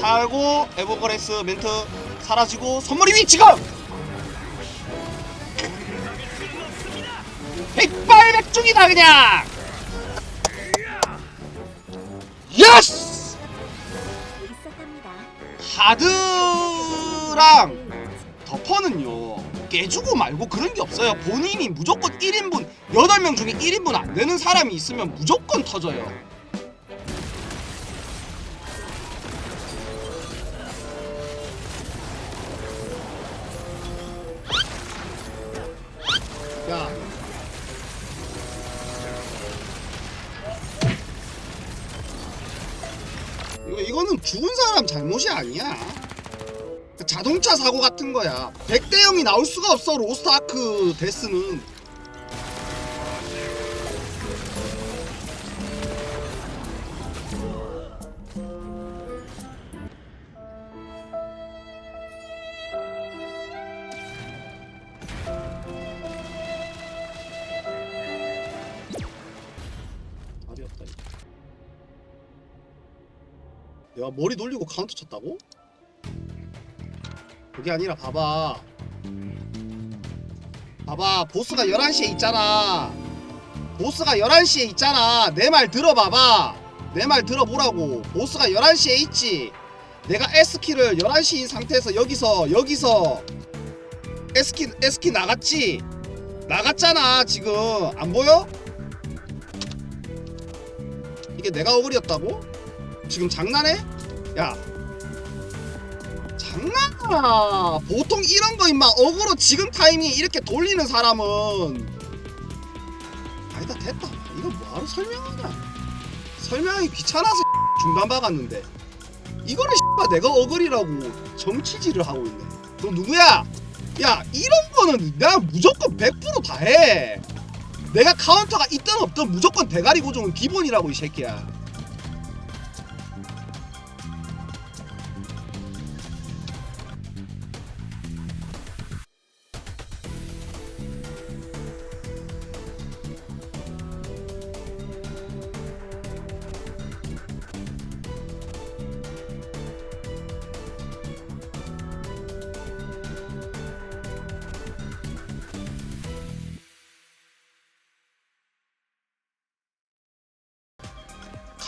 살고 에버그레스 멘트 사라지고 선물이 위 지금 백발백중이다 그냥! 예스. 하드랑 덮어는요 깨주고 말고 그런 게 없어요. 본인이 무조건 1인분 8명 중에 1인분 안 되는 사람이 있으면 무조건 터져요 이거 이거는 죽은 사람 잘못이 아니야. 자동차 사고 같은 거야. 100대 0이 나올 수가 없어 로스트 아크 데스는 내가 머리 돌리고 카운터 쳤다고? 그게 아니라 봐봐. 봐봐 보스가 11시에 있잖아. 보스가 11시에 있잖아. 내 말 들어봐봐. 내 말 들어보라고. 보스가 11시에 있지. 내가 S키를 11시인 상태에서 여기서 여기서 S키 S키 나갔지? 나갔잖아 지금. 안 보여? 이게 내가 어글이었다고? 지금 장난해? 야. 장난아 보통 이런 거 임마. 어그로 지금 타이밍에 이렇게 돌리는 사람은. 아니다 됐다. 이거 뭐하러 설명하냐. 설명하기 귀찮아서 중간 박았는데. 씨발 내가 어글이라고 정치질을 하고 있네. 너 누구야? 야 이런 거는 내가 무조건 100%다 해. 내가 카운터가 있든 없든 무조건 대가리 고정은 기본이라고 이 새끼야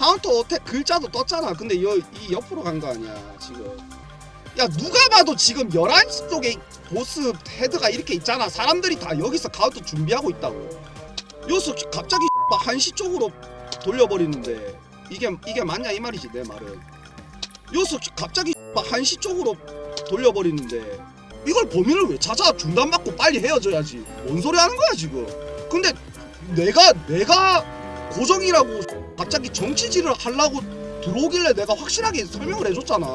카운터 어택 글자도 떴잖아. 근데 여, 이 옆으로 간 거 아니야, 지금. 야, 누가 봐도 지금 11시 쪽에 보스 헤드가 이렇게 있잖아. 사람들이 다 여기서 카운터 준비하고 있다고. 여기서 갑자기 1시 쪽으로 돌려버리는데 이게 이게 맞냐 이 말이지 내 말은. 여기서 갑자기 1시 쪽으로 돌려버리는데 이걸 범인을 왜 찾아? 중단받고 빨리 헤어져야지. 뭔 소리 하는 거야 지금? 근데 내가 내가 고정이라고 갑자기 정치질을 하려고 들어오길래 내가 확실하게 설명을 해줬잖아.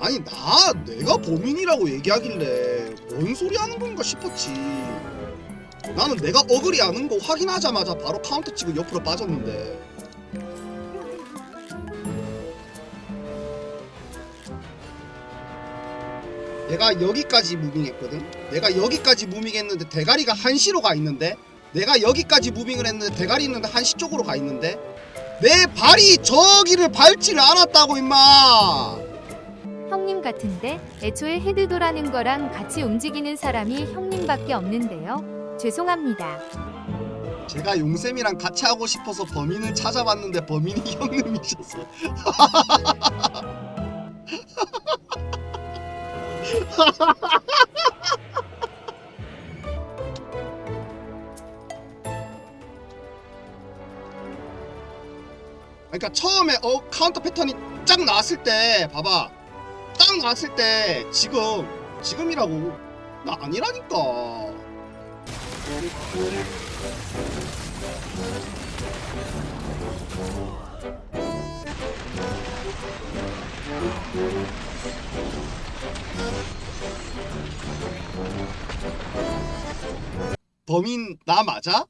아니 나 내가 범인이라고 얘기하길래 뭔 소리 하는 건가 싶었지. 나는 내가 어글이 아는 거 확인하자마자 바로 카운터 치고 옆으로 빠졌는데. 내가 여기까지 무빙했거든. 내가 여기까지 무빙했는데 대가리가 한시로 가 있는데 내가 여기까지 무빙을 했는데 대가리 있는데 한시 쪽으로 가 있는데 내 발이 저기를 밟지를 않았다고 임마. 형님 같은데 애초에 헤드도라는 거랑 같이 움직이는 사람이 형님밖에 없는데요. 죄송합니다. 제가 용쌤이랑 같이 하고 싶어서 범인을 찾아봤는데 범인이 형님이셔서 그러니까 처음에 어 카운터 패턴이 쫙 나왔을 때 봐봐. 딱 나왔을 때 지금 지금이라고. 나 아니라니까. 범인 나 맞아?